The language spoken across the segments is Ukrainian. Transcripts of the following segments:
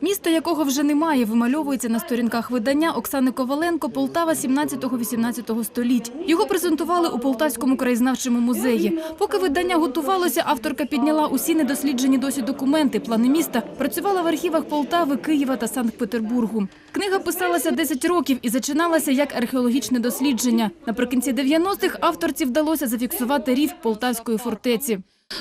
Місто, якого вже немає, вимальовується на сторінках видання Оксани Коваленко «Полтава 17-18 століть». Його презентували у Полтавському краєзнавчому музеї. Поки видання готувалося, авторка підняла усі недосліджені досі документи, плани міста, працювала в архівах Полтави, Києва та Санкт-Петербургу. Книга писалася 10 років і зачиналася як археологічне дослідження. Наприкінці 90-х авторці вдалося зафіксувати рів Полтавської фортеці.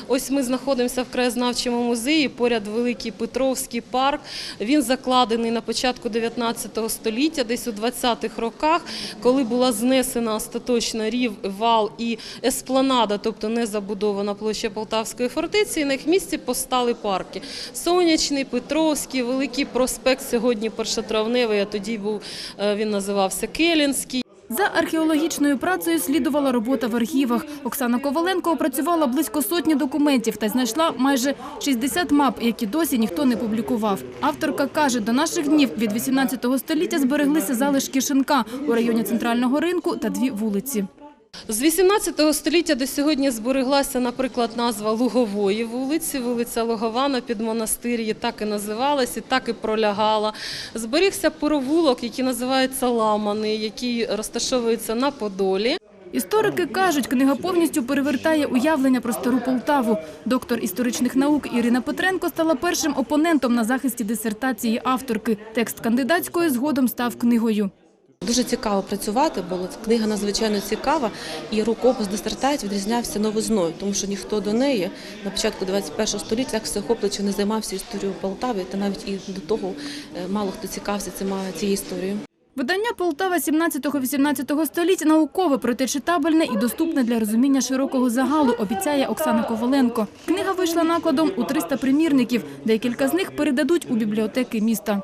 Ось ми знаходимося в краєзнавчому музеї, поряд Великий Петровський парк. Він закладений на початку 19 століття, десь у 20-х роках, коли була знесена остаточно рів, вал і еспланада, тобто не забудована площа Полтавської фортеці. І на їх місці постали парки. Сонячний, Петровський, Великий проспект, сьогодні Першотравневий, а тоді був, е, він називався Келінський. За археологічною працею слідувала робота в архівах. Оксана Коваленко опрацювала близько сотні документів та знайшла майже 60 мап, які досі ніхто не публікував. Авторка каже, до наших днів від 18 століття збереглися залишки шинка у районі центрального ринку та дві вулиці. З 18 століття до сьогодні збереглася, наприклад, назва Лугової вулиці. Вулиця Лугована під монастир'ї так і називалась, і так і пролягала. Зберігся провулок, який називається Ламани, який розташовується на Подолі. Історики кажуть, книга повністю перевертає уявлення про стару Полтаву. Доктор історичних наук Ірина Петренко стала першим опонентом на захисті дисертації авторки. Текст кандидатської згодом став книгою. Дуже цікаво працювати, бо книга надзвичайно цікава, і рукопис дисертації відрізнявся новизною, тому що ніхто до неї на початку 21 століття так всеохоплююче не займався історією Полтави, та навіть і до того е, мало хто цікавився цим- цією історією. Видання Полтава 17-18 століття наукове, проте читабельне і доступне для розуміння широкого загалу, обіцяє Оксана Коваленко. Книга вийшла накладом у 300 примірників, декілька з них передадуть у бібліотеки міста.